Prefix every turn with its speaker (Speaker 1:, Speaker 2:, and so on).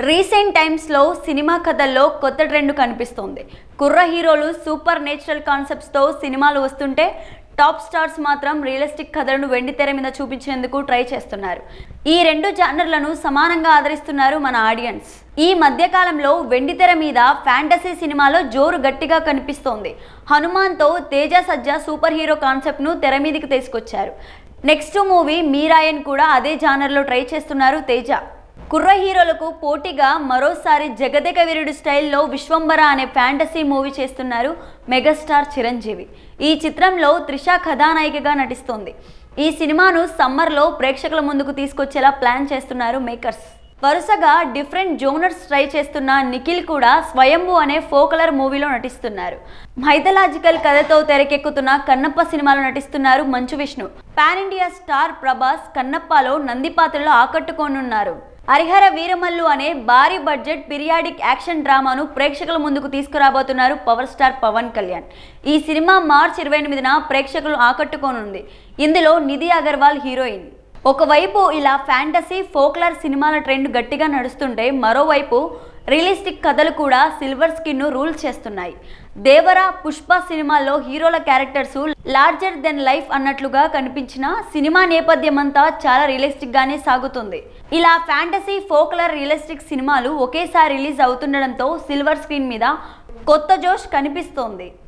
Speaker 1: Recent టైమ్స్లో cinema కథల్లో కొత్త ట్రెండ్ కనిపిస్తోంది. కుర్ర హీరోలు సూపర్ నేచురల్ కాన్సెప్ట్స్తో సినిమాలు వస్తుంటే టాప్ స్టార్స్ మాత్రం రియలిస్టిక్ కథలను వెండి తెర మీద చూపించేందుకు ట్రై చేస్తున్నారు. ఈ రెండు జానర్లను సమానంగా ఆదరిస్తున్నారు మన ఆడియన్స్. ఈ మధ్యకాలంలో వెండితెర మీద ఫ్యాంటసీ సినిమాలో జోరు గట్టిగా కనిపిస్తోంది. హనుమాన్తో తేజ సజ్జా సూపర్ హీరో కాన్సెప్ట్ను తెర మీదకి తీసుకొచ్చారు. నెక్స్ట్ మూవీ మీరాయన్ కూడా అదే జానర్లో ట్రై చేస్తున్నారు తేజ. కుర్ర హీరోలకు పోటీగా మరోసారి జగదేక వీరుడు స్టైల్లో విశ్వంబర అనే ఫ్యాంటసీ మూవీ చేస్తున్నారు మెగాస్టార్ చిరంజీవి. ఈ చిత్రంలో త్రిష కథానాయికగా నటిస్తోంది. ఈ సినిమాను సమ్మర్లో ప్రేక్షకుల ముందుకు తీసుకొచ్చేలా ప్లాన్ చేస్తున్నారు మేకర్స్. వరుసగా డిఫరెంట్ జోనర్స్ ట్రై చేస్తున్న నిఖిల్ కూడా స్వయంభు అనే ఫోకలర్ మూవీలో నటిస్తున్నారు. మైథలాజికల్ కథతో తెరకెక్కుతున్న కన్నప్ప సినిమాలో నటిస్తున్నారు Manchu Vishnu. Pan India star Prabhas కన్నప్పలో Nandi పాత్రలో ఆకట్టుకోనున్నారు. హరిహర వీరమల్లు అనే భారీ బడ్జెట్ పీరియాడిక్ యాక్షన్ డ్రామాను ప్రేక్షకుల ముందుకు తీసుకురాబోతున్నారు పవర్ స్టార్ పవన్ కళ్యాణ్. ఈ సినిమా మార్చి ఇరవై ఎనిమిదిన ప్రేక్షకులు ఆకట్టుకోనుంది. ఇందులో నిధి అగర్వాల్ హీరోయిన్. ఒకవైపు ఇలా ఫ్యాంటసీ ఫోక్లర్ సినిమాల ట్రెండ్ గట్టిగా నడుస్తుంటే మరోవైపు రియలిస్టిక్ కథలు కూడా సిల్వర్ స్కిన్ను రూల్ చేస్తున్నాయి. దేవర పుష్ప సినిమాల్లో హీరోల క్యారెక్టర్స్ లార్జర్ దెన్ లైఫ్ అన్నట్లుగా కనిపించిన సినిమా నేపథ్యమంతా చాలా రియలిస్టిక్ గానే సాగుతుంది. ఇలా ఫ్యాంటసీ ఫోక్లర్ రియలిస్టిక్ సినిమాలు ఒకేసారి రిలీజ్ అవుతుండడంతో సిల్వర్ స్క్రీన్ మీద కొత్త జోష్ కనిపిస్తోంది.